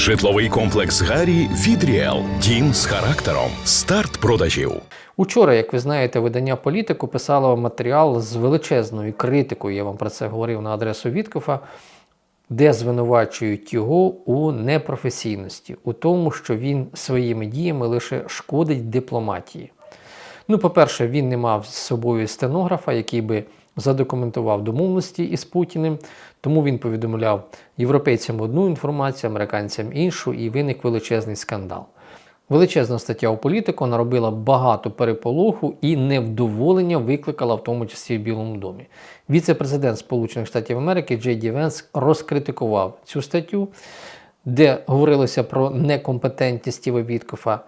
Житловий комплекс Гарі від Ріел. Дім з характером. Старт продажів. Учора, як ви знаєте, видання політику писало матеріал з величезною критикою. Я вам про це говорив на адресу Віткофа, де звинувачують його у непрофесійності, у тому, що він своїми діями лише шкодить дипломатії. Ну, по-перше, він не мав з собою стенографа, який би задокументував домовленості із Путіним, тому він повідомляв європейцям одну інформацію, американцям іншу, і виник величезний скандал. Величезна стаття у політику наробила багато переполоху і невдоволення викликала в тому числі в Білому домі. Віце-президент Сполучених Штатів Америки Джей Ді Венс розкритикував цю статтю, де говорилося про некомпетентність Стіва Віткофа.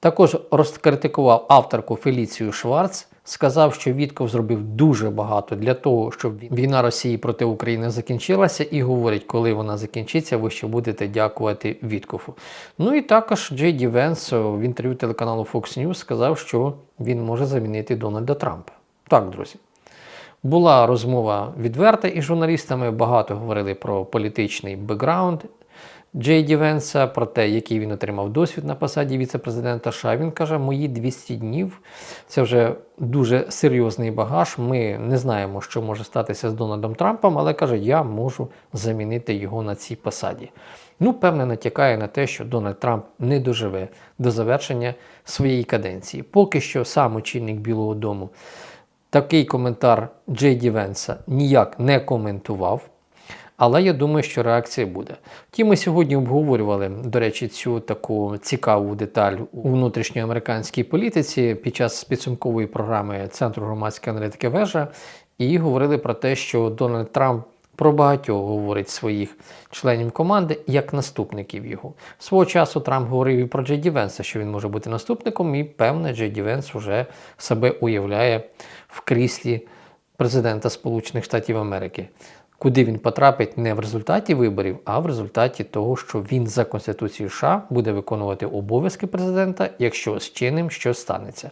Також розкритикував авторку Феліцію Шварц, сказав, що Вітков зробив дуже багато для того, щоб війна Росії проти України закінчилася, і говорить, коли вона закінчиться, ви ще будете дякувати Віткофу. Ну і також Джей Ді Венс в інтерв'ю телеканалу Fox News сказав, що він може замінити Дональда Трампа. Так, друзі. Була розмова відверта із журналістами, багато говорили про політичний бекграунд Джей Ді Венса, про те, який він отримав досвід на посаді віце-президента США. Він каже, мої 200 днів це вже дуже серйозний багаж. Ми не знаємо, що може статися з Дональдом Трампом, але каже, я можу замінити його на цій посаді. Ну, певне, натякає на те, що Дональд Трамп не доживе до завершення своєї каденції. Поки що сам очільник Білого Дому такий коментар Джей Ді Венса ніяк не коментував. Але я думаю, що реакція буде. Ті ми сьогодні обговорювали, до речі, цю таку цікаву деталь у внутрішньоамериканській політиці під час підсумкової програми Центру громадської аналітики вежа, і говорили про те, що Дональд Трамп про багатьох говорить своїх членів команди як наступників його. Свого часу Трамп говорив і про Джей Венса, що він може бути наступником, і певне, Джей Венс вже себе уявляє в кріслі президента Сполучених Штатів Америки куди він потрапить не в результаті виборів, а в результаті того, що він за Конституцією США буде виконувати обов'язки президента, якщо з чинним щось станеться.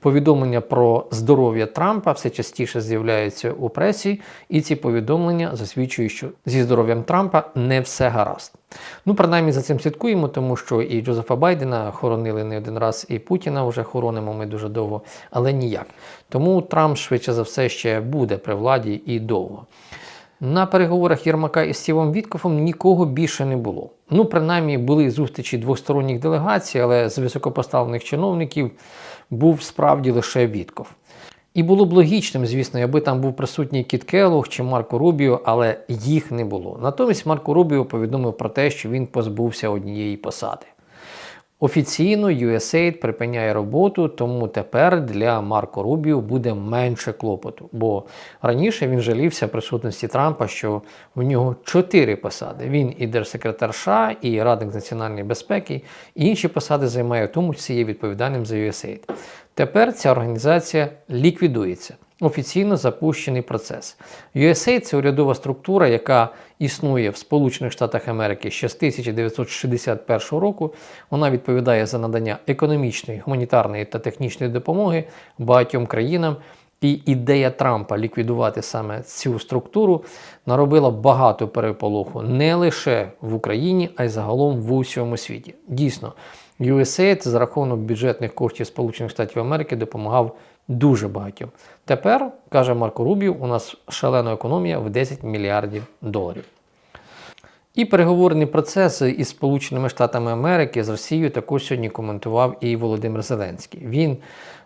Повідомлення про здоров'я Трампа все частіше з'являються у пресі, і ці повідомлення засвідчують, що зі здоров'ям Трампа не все гаразд. Ну, принаймні за цим слідкуємо, тому що і Джозефа Байдена хоронили не один раз, і Путіна вже хоронимо ми дуже довго, але ніяк. Тому Трамп швидше за все ще буде при владі і довго. На переговорах Єрмака із Стівом Віткофом нікого більше не було. Ну, принаймні, були зустрічі двосторонніх делегацій, але з високопоставлених чиновників був справді лише Вітков. І було б логічним, звісно, аби там був присутній Кіт Келлог чи Марко Рубіо, але їх не було. Натомість Марко Рубіо повідомив про те, що він позбувся однієї посади. Офіційно USAID припиняє роботу, тому тепер для Марко Рубіо буде менше клопоту. Бо раніше він жалівся присутності Трампа, що в нього чотири посади. Він і держсекретар США, і радник національної безпеки, і інші посади займає, в тому числі є відповідальним за USAID. Тепер ця організація ліквідується. Офіційно запущений процес. USAID – це урядова структура, яка існує в Сполучених Штатах Америки ще з 1961 року. Вона відповідає за надання економічної, гуманітарної та технічної допомоги багатьом країнам. І ідея Трампа ліквідувати саме цю структуру наробила багато переполоху не лише в Україні, а й загалом в усьому світі. Дійсно, USAID за рахунок бюджетних коштів Сполучених Штатів Америки допомагав дуже багатьом. Тепер, каже Марко Рубів, у нас шалена економія в 10 мільярдів доларів. І переговорний процес із Сполученими Штатами Америки з Росією також сьогодні коментував і Володимир Зеленський. Він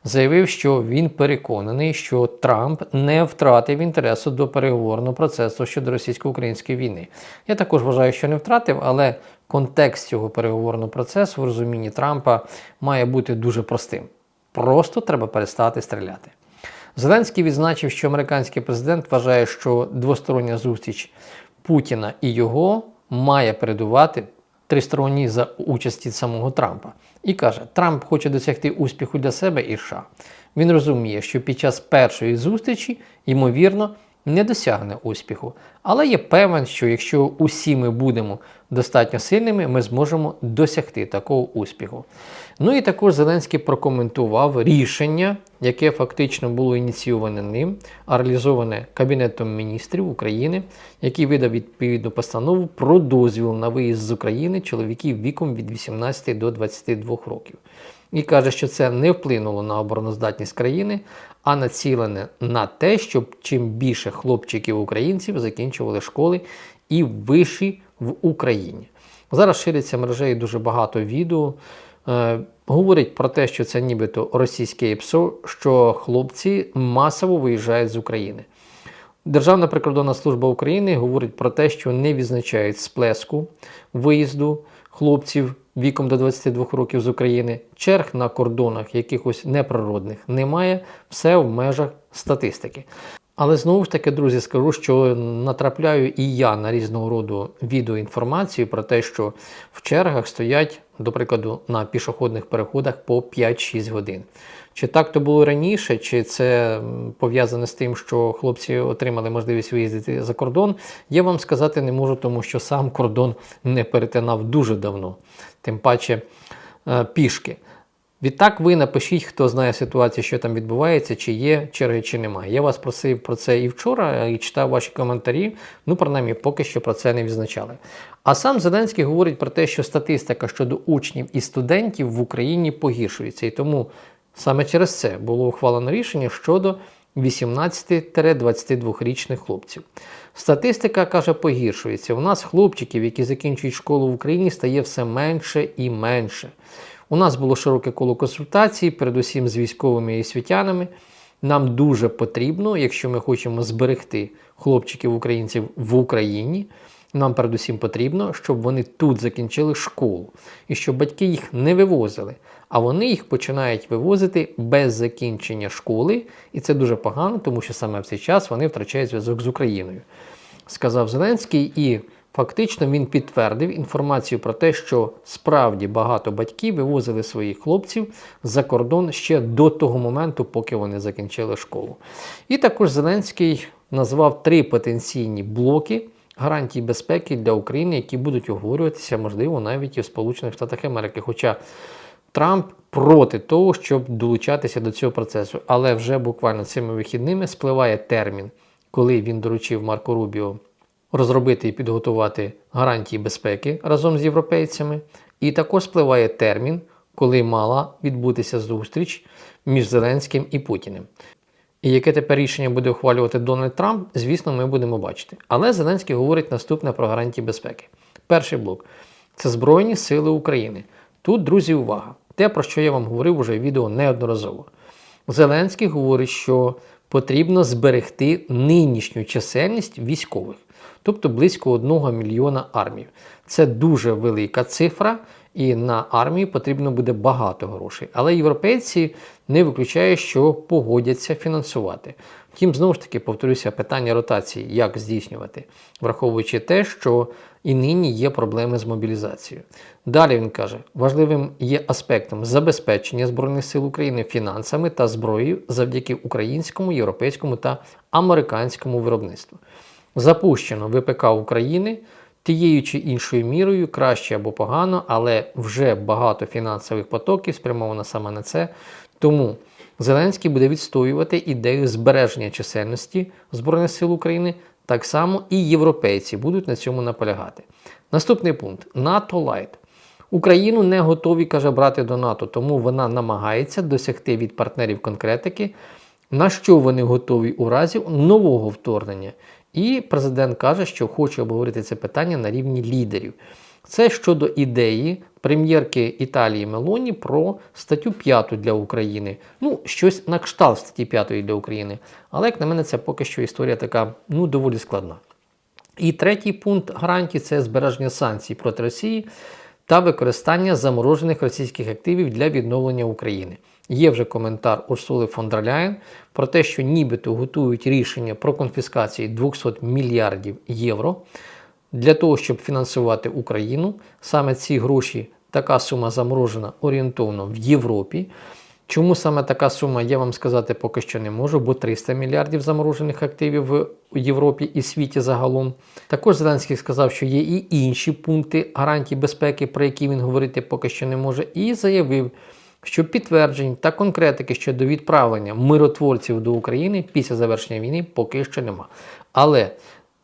заявив, що він переконаний, що Трамп не втратив інтересу до переговорного процесу щодо російсько-української війни. Я також вважаю, що не втратив, але контекст цього переговорного процесу в розумінні Трампа має бути дуже простим. Просто треба перестати стріляти. Зеленський відзначив, що американський президент вважає, що двостороння зустріч Путіна і його має передувати тристоронній за участі самого Трампа. І каже, Трамп хоче досягти успіху для себе і США. Він розуміє, що під час першої зустрічі, ймовірно, не досягне успіху. Але я певен, що якщо усі ми будемо достатньо сильними, ми зможемо досягти такого успіху. Ну і також Зеленський прокоментував рішення, яке фактично було ініційоване ним, а реалізоване Кабінетом міністрів України, який видав відповідну постанову про дозвіл на виїзд з України чоловіків віком від 18 до 22 років. І каже, що це не вплинуло на обороноздатність країни, а націлене на те, щоб чим більше хлопчиків-українців закінчували школи і виші в Україні. Зараз шириться мережею дуже багато відео. Е, говорять про те, що це нібито російське ПСО, що хлопці масово виїжджають з України. Державна прикордонна служба України говорить про те, що не відзначають сплеску виїзду хлопців віком до 22 років з України. Черг на кордонах якихось неприродних немає, все в межах статистики. Але знову ж таки, друзі, скажу, що натрапляю і я на різного роду відеоінформацію про те, що в чергах стоять, до прикладу, на пішохідних переходах по 5-6 годин. Чи так то було раніше, чи це пов'язане з тим, що хлопці отримали можливість виїздити за кордон, я вам сказати не можу, тому що сам кордон не перетинав дуже давно, тим паче е, пішки. Відтак ви напишіть, хто знає ситуацію, що там відбувається, чи є черги, чи немає. Я вас просив про це і вчора, і читав ваші коментарі. Ну, принаймні, поки що про це не відзначали. А сам Зеленський говорить про те, що статистика щодо учнів і студентів в Україні погіршується. І тому саме через це було ухвалено рішення щодо 18-22-річних хлопців. Статистика каже, погіршується. У нас хлопчиків, які закінчують школу в Україні, стає все менше і менше. У нас було широке коло консультацій, передусім з військовими і світянами. Нам дуже потрібно, якщо ми хочемо зберегти хлопчиків українців в Україні. Нам передусім потрібно, щоб вони тут закінчили школу і щоб батьки їх не вивозили, а вони їх починають вивозити без закінчення школи, і це дуже погано, тому що саме в цей час вони втрачають зв'язок з Україною, сказав Зеленський. І фактично він підтвердив інформацію про те, що справді багато батьків вивозили своїх хлопців за кордон ще до того моменту, поки вони закінчили школу. І також Зеленський назвав три потенційні блоки гарантій безпеки для України, які будуть оговорюватися, можливо, навіть і в Сполучених Штатах Америки. Хоча Трамп проти того, щоб долучатися до цього процесу. Але вже буквально цими вихідними спливає термін, коли він доручив Марко Рубіо розробити і підготувати гарантії безпеки разом з європейцями. І також спливає термін, коли мала відбутися зустріч між Зеленським і Путіним. І яке тепер рішення буде ухвалювати Дональд Трамп, звісно, ми будемо бачити. Але Зеленський говорить наступне про гарантії безпеки. Перший блок це Збройні Сили України. Тут, друзі, увага! Те, про що я вам говорив уже в відео неодноразово. Зеленський говорить, що потрібно зберегти нинішню чисельність військових, тобто близько 1 мільйона армій. Це дуже велика цифра, і на армію потрібно буде багато грошей. Але європейці не виключає, що погодяться фінансувати. Втім, знову ж таки, повторюся, питання ротації, як здійснювати, враховуючи те, що і нині є проблеми з мобілізацією. Далі він каже, важливим є аспектом забезпечення Збройних сил України фінансами та зброєю завдяки українському, європейському та американському виробництву. Запущено ВПК України тією чи іншою мірою, краще або погано, але вже багато фінансових потоків спрямовано саме на це. Тому Зеленський буде відстоювати ідею збереження чисельності Збройних сил України. Так само і європейці будуть на цьому наполягати. Наступний пункт НАТО Лайт. Україну не готові, каже, брати до НАТО, тому вона намагається досягти від партнерів конкретики, на що вони готові у разі нового вторгнення. І президент каже, що хоче обговорити це питання на рівні лідерів. Це щодо ідеї прем'єрки Італії Мелоні про статтю 5 для України. Ну, щось на кшталт статті 5 для України. Але, як на мене, це поки що історія така ну, доволі складна. І третій пункт гарантії це збереження санкцій проти Росії та використання заморожених російських активів для відновлення України. Є вже коментар Урсули фон дер Ляєн про те, що нібито готують рішення про конфіскацію 200 мільярдів євро для того, щоб фінансувати Україну. Саме ці гроші, така сума заморожена орієнтовно в Європі. Чому саме така сума, я вам сказати поки що не можу, бо 300 мільярдів заморожених активів в Європі і світі загалом. Також Зеленський сказав, що є і інші пункти гарантій безпеки, про які він говорити поки що не може, і заявив, що підтверджень та конкретики щодо відправлення миротворців до України після завершення війни поки що нема. Але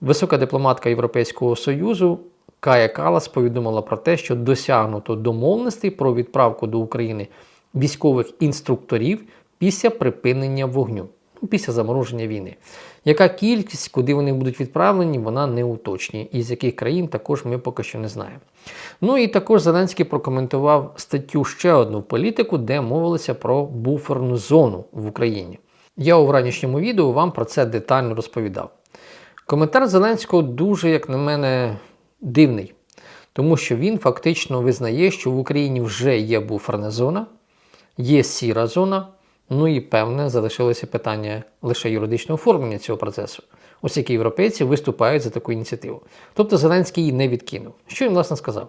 висока дипломатка Європейського Союзу Кая Калас повідомила про те, що досягнуто домовленостей про відправку до України військових інструкторів після припинення вогню, після замороження війни. Яка кількість, куди вони будуть відправлені, вона не уточнює. І з яких країн також ми поки що не знаємо. Ну і також Зеленський прокоментував статтю ще одну політику, де мовилося про буферну зону в Україні. Я у вранішньому відео вам про це детально розповідав. Коментар Зеленського дуже, як на мене, дивний, тому що він фактично визнає, що в Україні вже є буферна зона, є сіра зона, ну і певне залишилося питання лише юридичного оформлення цього процесу. Які європейці виступають за таку ініціативу. Тобто Зеленський її не відкинув. Що він власне сказав?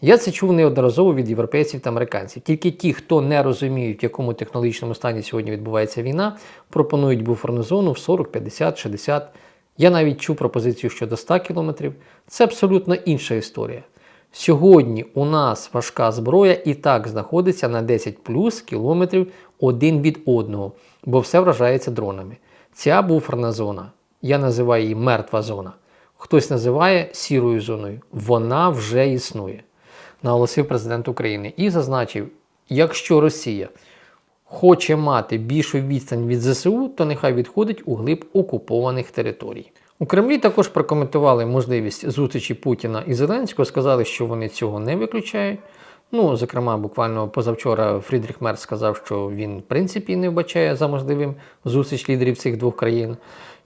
Я це чув неодноразово від європейців та американців. Тільки ті, хто не розуміють, в якому технологічному стані сьогодні відбувається війна, пропонують буферну зону в 40, 50, 60. Я навіть чув пропозицію щодо 100 кілометрів. Це абсолютно інша історія. Сьогодні у нас важка зброя і так знаходиться на 10 плюс кілометрів один від одного, бо все вражається дронами. Ця буферна зона, я називаю її мертва зона. Хтось називає сірою зоною. Вона вже існує, наголосив президент України і зазначив, якщо Росія хоче мати більшу відстань від ЗСУ, то нехай відходить у глиб окупованих територій. У Кремлі також прокоментували можливість зустрічі Путіна і Зеленського, сказали, що вони цього не виключають. Ну, зокрема, буквально позавчора Фрідріх Мерц сказав, що він в принципі не вбачає за можливим зустріч лідерів цих двох країн.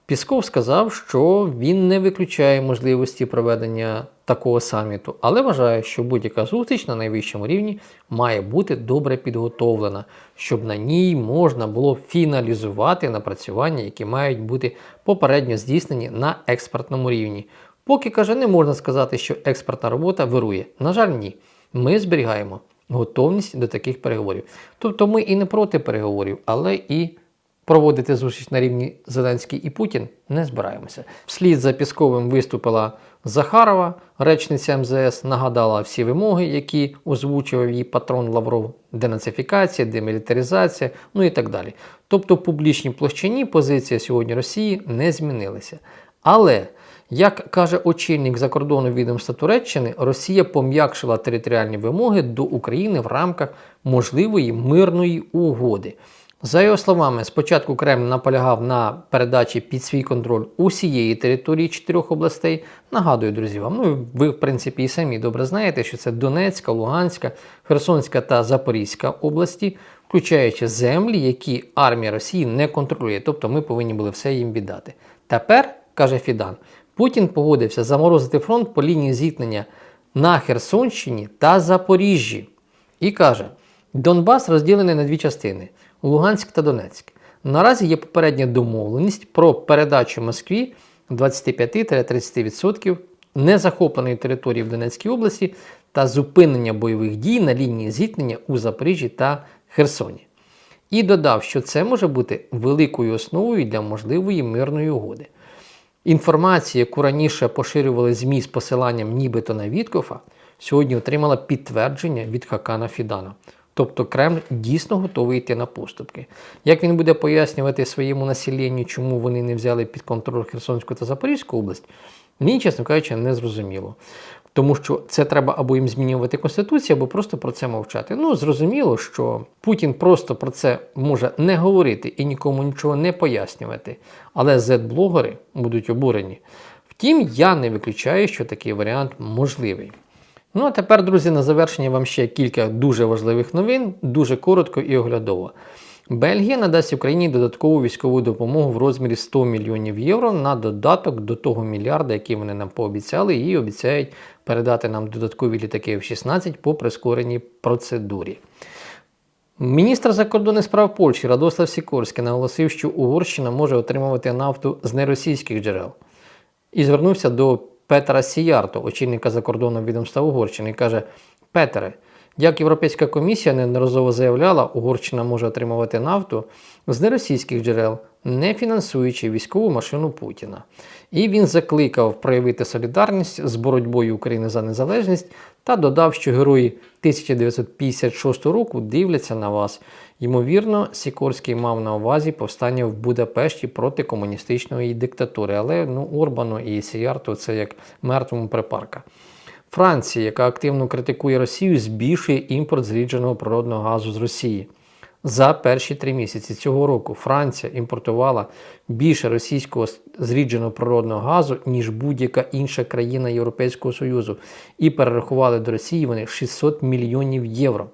Пісков сказав, що він не виключає можливості проведення такого саміту, але вважає, що будь-яка зустріч на найвищому рівні має бути добре підготовлена, щоб на ній можна було фіналізувати напрацювання, які мають бути попередньо здійснені на експертному рівні. Поки каже, не можна сказати, що експертна робота вирує. На жаль, ні. Ми зберігаємо готовність до таких переговорів. Тобто ми і не проти переговорів, але і проводити зустріч на рівні Зеленський і Путін не збираємося. Вслід за Пісковим виступила Захарова, речниця МЗС, нагадала всі вимоги, які озвучував її патрон Лавров: денацифікація, демілітаризація, ну і так далі. Тобто в публічній площині позиція сьогодні Росії не змінилася. Але як каже очільник закордонного відомства Туреччини, Росія пом'якшила територіальні вимоги до України в рамках можливої мирної угоди. За його словами, спочатку Кремль наполягав на передачі під свій контроль усієї території чотирьох областей. Нагадую, друзі, вам, ну ви в принципі і самі добре знаєте, що це Донецька, Луганська, Херсонська та Запорізька області, включаючи землі, які армія Росії не контролює. Тобто ми повинні були все їм віддати. Тепер, каже Фідан, Путін погодився заморозити фронт по лінії зіткнення на Херсонщині та Запоріжжі. І каже: Донбас розділений на дві частини Луганськ та Донецьк. Наразі є попередня домовленість про передачу Москві 25-30% незахопленої території в Донецькій області та зупинення бойових дій на лінії зіткнення у Запоріжжі та Херсоні. І додав, що це може бути великою основою для можливої мирної угоди. Інформація, яку раніше поширювали ЗМІ з посиланням нібито на Віткофа, сьогодні отримала підтвердження від Хакана Фідана. Тобто Кремль дійсно готовий йти на поступки. Як він буде пояснювати своєму населенню, чому вони не взяли під контроль Херсонську та Запорізьку область, мені, чесно кажучи, не зрозуміло. Тому що це треба або їм змінювати Конституцію, або просто про це мовчати. Ну, зрозуміло, що Путін просто про це може не говорити і нікому нічого не пояснювати. Але Z-блогери будуть обурені. Втім, я не виключаю, що такий варіант можливий. Ну а тепер, друзі, на завершення вам ще кілька дуже важливих новин, дуже коротко і оглядово. Бельгія надасть Україні додаткову військову допомогу в розмірі 100 мільйонів євро на додаток до того мільярда, який вони нам пообіцяли, і обіцяють передати нам додаткові літаки F-16 по прискореній процедурі. Міністр закордонних справ Польщі Радослав Сікорський наголосив, що Угорщина може отримувати нафту з неросійських джерел. І звернувся до Петра Сіярто, очільника закордонного відомства Угорщини, і каже: Петере, Як Європейська комісія неодноразово заявляла, Угорщина може отримувати нафту з неросійських джерел, не фінансуючи військову машину Путіна. І він закликав проявити солідарність з боротьбою України за незалежність та додав, що герої 1956 року дивляться на вас. Ймовірно, Сікорський мав на увазі повстання в Будапешті проти комуністичної диктатури, але ну, Орбану і Сіярту це як мертвому припарка. Франція, яка активно критикує Росію, збільшує імпорт зрідженого природного газу з Росії. За перші три місяці цього року Франція імпортувала більше російського зрідженого природного газу, ніж будь-яка інша країна Європейського Союзу, і перерахували до Росії вони 600 мільйонів євро.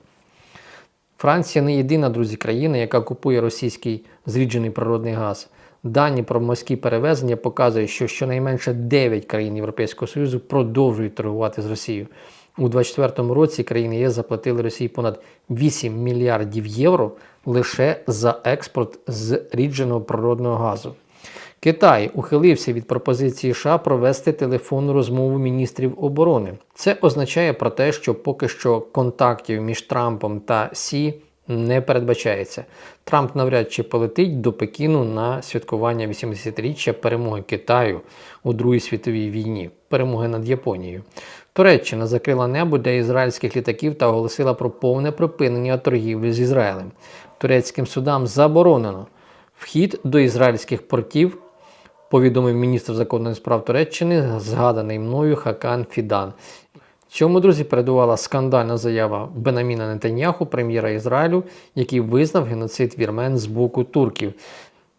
Франція не єдина, друзі, країна, яка купує російський зріджений природний газ. Дані про морські перевезення показують, що щонайменше 9 країн Європейського Союзу продовжують торгувати з Росією. У 2024 році країни ЄС заплатили Росії понад 8 мільярдів євро лише за експорт зрідженого природного газу. Китай ухилився від пропозиції США провести телефонну розмову міністрів оборони. Це означає про те, що поки що контактів між Трампом та Сі не передбачається. Трамп навряд чи полетить до Пекіну на святкування 80-річчя перемоги Китаю у Другій світовій війні, перемоги над Японією. Туреччина закрила небо для ізраїльських літаків та оголосила про повне припинення торгівлі з Ізраїлем. Турецьким судам заборонено вхід до ізраїльських портів повідомив міністр закордонних справ Туреччини, згаданий мною Хакан Фідан. Цьому, друзі, передувала скандальна заява Бенаміна Нетаньяху, прем'єра Ізраїлю, який визнав геноцид вірмен з боку турків.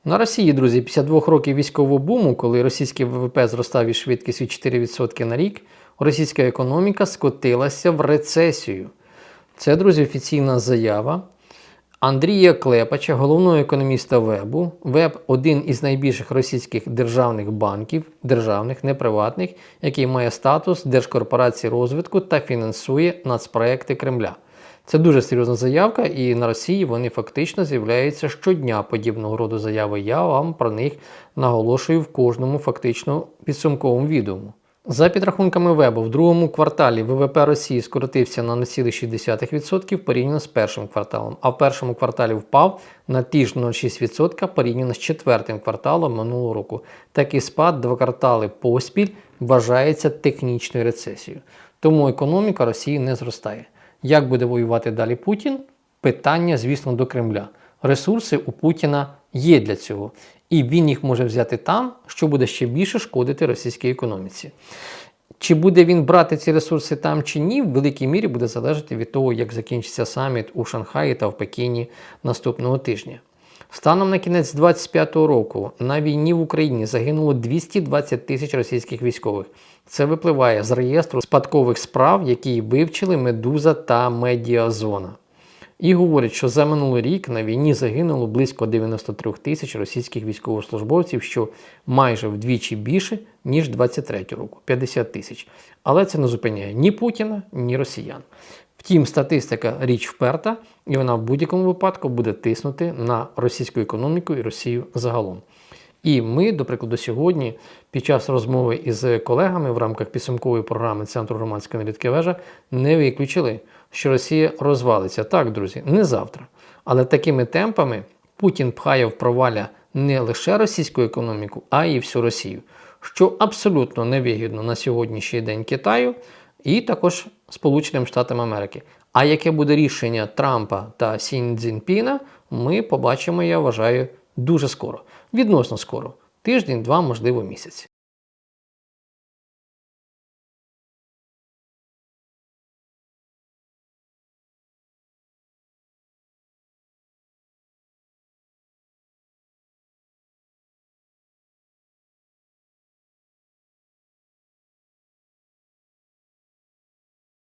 На Росії, друзі, 52 років військового буму, коли російський ВВП зростав із швидкістю 4% на рік, російська економіка скотилася в рецесію. Це, друзі, офіційна заява. Андрія Клепача, головного економіста Вебу. Веб один із найбільших російських державних банків, державних, не приватних, який має статус Держкорпорації розвитку та фінансує нацпроекти Кремля. Це дуже серйозна заявка, і на Росії вони фактично з'являються щодня подібного роду заяви. Я вам про них наголошую в кожному фактично підсумковому відео. За підрахунками Вебу, в другому кварталі ВВП Росії скоротився на 0,6% порівняно з першим кварталом, а в першому кварталі впав на ті ж 0,6% порівняно з четвертим кварталом минулого року. Такий спад два квартали поспіль вважається технічною рецесією. Тому економіка Росії не зростає. Як буде воювати далі Путін? Питання, звісно, до Кремля. Ресурси у Путіна є для цього, і він їх може взяти там, що буде ще більше шкодити російській економіці. Чи буде він брати ці ресурси там чи ні, в великій мірі буде залежати від того, як закінчиться саміт у Шанхаї та в Пекіні наступного тижня. Станом на кінець 25-го року на війні в Україні загинуло 220 тисяч російських військових. Це випливає з реєстру спадкових справ, які вивчили Медуза та Медіазона. І говорять, що за минулий рік на війні загинуло близько 93 тисяч російських військовослужбовців, що майже вдвічі більше, ніж 23 року 50 тисяч. Але це не зупиняє ні Путіна, ні росіян. Втім, статистика річ вперта, і вона в будь-якому випадку буде тиснути на російську економіку і Росію загалом. І ми, до прикладу, сьогодні, під час розмови із колегами в рамках підсумкової програми Центру громадської аналітики вежа не виключили, що Росія розвалиться. Так, друзі, не завтра. Але такими темпами Путін пхає в проваля не лише російську економіку, а й всю Росію, що абсолютно невигідно на сьогоднішній день Китаю і також Сполученим Штатам Америки. А яке буде рішення Трампа та Сі Цзіньпіна, ми побачимо, я вважаю, дуже скоро. Відносно скоро. Тиждень, два, можливо, місяць.